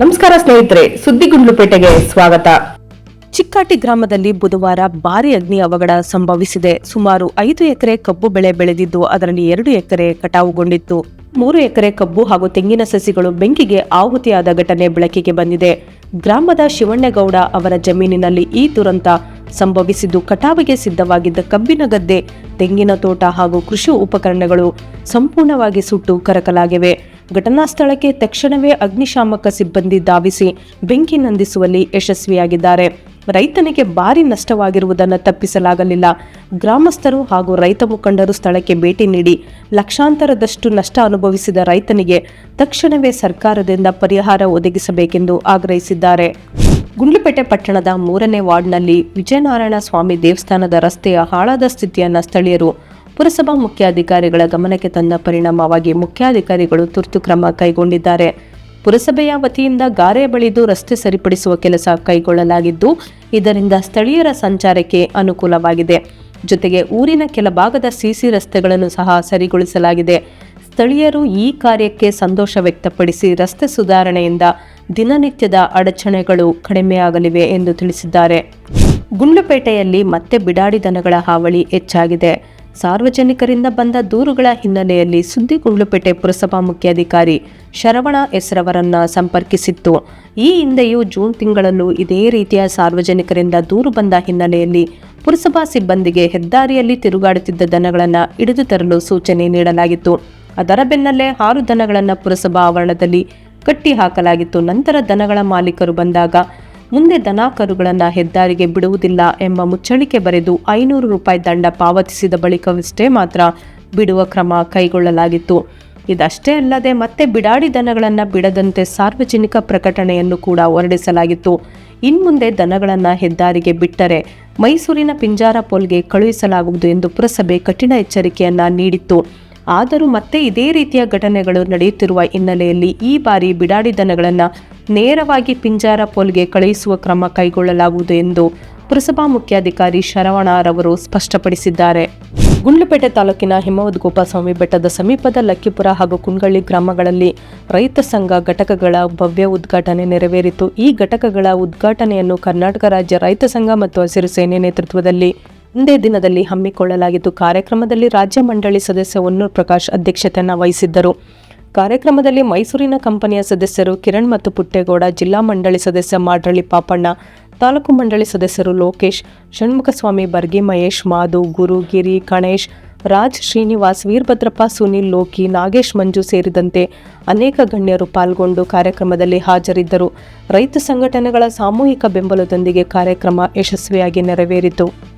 ನಮಸ್ಕಾರ ಸ್ನೇಹಿತರೆ, ಸುದ್ದಿಗುಂಡ್ಲುಪೇಟೆಗೆ ಸ್ವಾಗತ. ಚಿಕ್ಕಾಟಿ ಗ್ರಾಮದಲ್ಲಿ ಬುಧವಾರ ಭಾರಿ ಅಗ್ನಿ ಅವಘಡ ಸಂಭವಿಸಿದೆ. ಸುಮಾರು ಐದು ಎಕರೆ ಕಬ್ಬು ಬೆಳೆ ಬೆಳೆದಿದ್ದು, ಅದರಲ್ಲಿ ಎರಡು ಎಕರೆ ಕಟಾವುಗೊಂಡಿತ್ತು. ಮೂರು ಎಕರೆ ಕಬ್ಬು ಹಾಗೂ ತೆಂಗಿನ ಸಸಿಗಳು ಬೆಂಕಿಗೆ ಆಹುತಿಯಾದ ಘಟನೆ ಬೆಳಕಿಗೆ ಬಂದಿದೆ. ಗ್ರಾಮದ ಶಿವಣ್ಣಗೌಡ ಅವರ ಜಮೀನಿನಲ್ಲಿ ಈ ದುರಂತ ಸಂಭವಿಸಿದ್ದು, ಕಟಾವಿಗೆ ಸಿದ್ಧವಾಗಿದ್ದ ಕಬ್ಬಿನ ಗದ್ದೆ, ತೆಂಗಿನ ತೋಟ ಹಾಗೂ ಕೃಷಿ ಉಪಕರಣಗಳು ಸಂಪೂರ್ಣವಾಗಿ ಸುಟ್ಟು ಕರಕಲಾಗಿವೆ. ಘಟನಾ ಸ್ಥಳಕ್ಕೆ ತಕ್ಷಣವೇ ಅಗ್ನಿಶಾಮಕ ಸಿಬ್ಬಂದಿ ಧಾವಿಸಿ ಬೆಂಕಿ ನಂದಿಸುವಲ್ಲಿ ಯಶಸ್ವಿಯಾಗಿದ್ದಾರೆ. ರೈತನಿಗೆ ಭಾರಿ ನಷ್ಟವಾಗಿರುವುದನ್ನು ತಪ್ಪಿಸಲಾಗಲಿಲ್ಲ. ಗ್ರಾಮಸ್ಥರು ಹಾಗೂ ರೈತ ಮುಖಂಡರು ಸ್ಥಳಕ್ಕೆ ಭೇಟಿ ನೀಡಿ ಲಕ್ಷಾಂತರದಷ್ಟು ನಷ್ಟ ಅನುಭವಿಸಿದ ರೈತನಿಗೆ ತಕ್ಷಣವೇ ಸರ್ಕಾರದಿಂದ ಪರಿಹಾರ ಒದಗಿಸಬೇಕೆಂದು ಆಗ್ರಹಿಸಿದ್ದಾರೆ. ಗುಂಡ್ಲುಪೇಟೆ ಪಟ್ಟಣದ ಮೂರನೇ ವಾರ್ಡ್ನಲ್ಲಿ ವಿಜಯನಾರಾಯಣ ಸ್ವಾಮಿ ದೇವಸ್ಥಾನದ ರಸ್ತೆಯ ಹಾಳಾದ ಸ್ಥಿತಿಯನ್ನು ಸ್ಥಳೀಯರು ಪುರಸಭಾ ಮುಖ್ಯಾಧಿಕಾರಿಗಳ ಗಮನಕ್ಕೆ ತಂದ ಪರಿಣಾಮವಾಗಿ ಮುಖ್ಯಾಧಿಕಾರಿಗಳು ತುರ್ತು ಕ್ರಮ ಕೈಗೊಂಡಿದ್ದಾರೆ. ಪುರಸಭೆಯ ವತಿಯಿಂದ ಗಾರೆ ಬಳಿದು ರಸ್ತೆ ಸರಿಪಡಿಸುವ ಕೆಲಸ ಕೈಗೊಳ್ಳಲಾಗಿದ್ದು, ಇದರಿಂದ ಸ್ಥಳೀಯರ ಸಂಚಾರಕ್ಕೆ ಅನುಕೂಲವಾಗಿದೆ. ಜೊತೆಗೆ ಊರಿನ ಕೆಲ ಭಾಗದ ಸಿಸಿ ರಸ್ತೆಗಳನ್ನು ಸಹ ಸರಿಗೊಳಿಸಲಾಗಿದೆ. ಸ್ಥಳೀಯರು ಈ ಕಾರ್ಯಕ್ಕೆ ಸಂತೋಷ ವ್ಯಕ್ತಪಡಿಸಿ ರಸ್ತೆ ಸುಧಾರಣೆಯಿಂದ ದಿನನಿತ್ಯದ ಅಡಚಣೆಗಳು ಕಡಿಮೆಯಾಗಲಿವೆ ಎಂದು ತಿಳಿಸಿದ್ದಾರೆ. ಗುಂಡ್ಲುಪೇಟೆಯಲ್ಲಿ ಮತ್ತೆ ಬಿಡಾಡಿ ದನಗಳ ಹಾವಳಿ ಹೆಚ್ಚಾಗಿದೆ. ಸಾರ್ವಜನಿಕರಿಂದ ಬಂದ ದೂರುಗಳ ಹಿನ್ನೆಲೆಯಲ್ಲಿ ಸುದ್ದಿಗುಂಡ್ಲುಪೇಟೆ ಪುರಸಭಾ ಮುಖ್ಯಾಧಿಕಾರಿ ಶರವಣ ಹೆಸರವರನ್ನ ಸಂಪರ್ಕಿಸಿತ್ತು. ಈ ಹಿಂದೆಯೂ ಜೂನ್ ತಿಂಗಳಲ್ಲೂ ಇದೇ ರೀತಿಯ ಸಾರ್ವಜನಿಕರಿಂದ ದೂರು ಬಂದ ಹಿನ್ನೆಲೆಯಲ್ಲಿ ಪುರಸಭಾ ಸಿಬ್ಬಂದಿಗೆ ಹೆದ್ದಾರಿಯಲ್ಲಿ ತಿರುಗಾಡುತ್ತಿದ್ದ ದನಗಳನ್ನು ಹಿಡಿದು ತರಲು ಸೂಚನೆ ನೀಡಲಾಗಿತ್ತು. ಅದರ ಬೆನ್ನಲ್ಲೇ ಆರು ದನಗಳನ್ನು ಪುರಸಭಾ ಆವರಣದಲ್ಲಿ ಕಟ್ಟಿ ಹಾಕಲಾಗಿತ್ತು ನಂತರ ದನಗಳ ಮಾಲೀಕರು ಬಂದಾಗ ಮುಂದೆ ದನ ಕರುಗಳನ್ನು ಹೆದ್ದಾರಿಗೆ ಬಿಡುವುದಿಲ್ಲ ಎಂಬ ಮುಚ್ಚಳಿಕೆ ಬರೆದು ಐನೂರು ರೂಪಾಯಿ ದಂಡ ಪಾವತಿಸಿದ ಬಳಿಕವಷ್ಟೇ ಮಾತ್ರ ಬಿಡುವ ಕ್ರಮ ಕೈಗೊಳ್ಳಲಾಗಿತ್ತು. ಇದಷ್ಟೇ ಅಲ್ಲದೆ ಮತ್ತೆ ಬಿಡಾಡಿ ದನಗಳನ್ನು ಬಿಡದಂತೆ ಸಾರ್ವಜನಿಕ ಪ್ರಕಟಣೆಯನ್ನು ಕೂಡ ಹೊರಡಿಸಲಾಗಿತ್ತು. ಇನ್ಮುಂದೆ ದನಗಳನ್ನು ಹೆದ್ದಾರಿಗೆ ಬಿಟ್ಟರೆ ಮೈಸೂರಿನ ಪಿಂಜಾರ ಪೋಲ್ಗೆ ಕಳುಹಿಸಲಾಗುವುದು ಎಂದು ಪುರಸಭೆ ಕಠಿಣ ಎಚ್ಚರಿಕೆಯನ್ನು ನೀಡಿತ್ತು. ಆದರೂ ಮತ್ತೆ ಇದೇ ರೀತಿಯ ಘಟನೆಗಳು ನಡೆಯುತ್ತಿರುವ ಹಿನ್ನೆಲೆಯಲ್ಲಿ ಈ ಬಾರಿ ಬಿಡಾಡಿ ದನಗಳನ್ನು ನೇರವಾಗಿ ಪಿಂಜಾರ ಪೋಲ್ಗೆ ಕಳುಹಿಸುವ ಕ್ರಮ ಕೈಗೊಳ್ಳಲಾಗುವುದು ಎಂದು ಪುರಸಭಾ ಮುಖ್ಯಾಧಿಕಾರಿ ಶರವಣರವರು ಸ್ಪಷ್ಟಪಡಿಸಿದ್ದಾರೆ. ಗುಂಡ್ಲುಪೇಟೆ ತಾಲೂಕಿನ ಹಿಮವದ್ ಗೋಪಾಸ್ವಾಮಿ ಬೆಟ್ಟದ ಸಮೀಪದ ಲಕ್ಕಿಪುರ ಹಾಗೂ ಕುಂಗಳ್ಳಿ ಗ್ರಾಮಗಳಲ್ಲಿ ರೈತ ಸಂಘ ಘಟಕಗಳ ಭವ್ಯ ಉದ್ಘಾಟನೆ ನೆರವೇರಿತು. ಈ ಘಟಕಗಳ ಉದ್ಘಾಟನೆಯನ್ನು ಕರ್ನಾಟಕ ರಾಜ್ಯ ರೈತ ಸಂಘ ಮತ್ತು ಹಸಿರು ಸೇನೆ ನೇತೃತ್ವದಲ್ಲಿ ಒಂದೇ ದಿನದಲ್ಲಿ ಹಮ್ಮಿಕೊಳ್ಳಲಾಗಿತ್ತು ಕಾರ್ಯಕ್ರಮದಲ್ಲಿ ರಾಜ್ಯ ಮಂಡಳಿ ಸದಸ್ಯ ಒನ್ನೂರ್ ಪ್ರಕಾಶ್ ಅಧ್ಯಕ್ಷತೆಯನ್ನು ವಹಿಸಿದ್ದರು. ಕಾರ್ಯಕ್ರಮದಲ್ಲಿ ಮೈಸೂರಿನ ಕಂಪನಿಯ ಸದಸ್ಯರು ಕಿರಣ್ ಮತ್ತು ಪುಟ್ಟೇಗೌಡ ಜಿಲ್ಲಾ ಮಂಡಳಿ ಸದಸ್ಯ ಮಾಡ್ರಳ್ಳಿ ಪಾಪಣ್ಣ, ತಾಲೂಕು ಮಂಡಳಿ ಸದಸ್ಯರು ಲೋಕೇಶ್, ಷಣ್ಮುಖಸ್ವಾಮಿ ಬರ್ಗಿ ಮಹೇಶ್ ಮಾಧು ಗುರು, ಗಿರಿ ಗಣೇಶ್ ರಾಜ್, ಶ್ರೀನಿವಾಸ್, ವೀರಭದ್ರಪ್ಪ, ಸುನಿಲ್, ಲೋಕಿ, ನಾಗೇಶ್, ಮಂಜು ಸೇರಿದಂತೆ ಅನೇಕ ಗಣ್ಯರು ಪಾಲ್ಗೊಂಡು ಕಾರ್ಯಕ್ರಮದಲ್ಲಿ ಹಾಜರಿದ್ದರು. ರೈತ ಸಂಘಟನೆಗಳ ಸಾಮೂಹಿಕ ಬೆಂಬಲದೊಂದಿಗೆ ಕಾರ್ಯಕ್ರಮ ಯಶಸ್ವಿಯಾಗಿ ನೆರವೇರಿತು.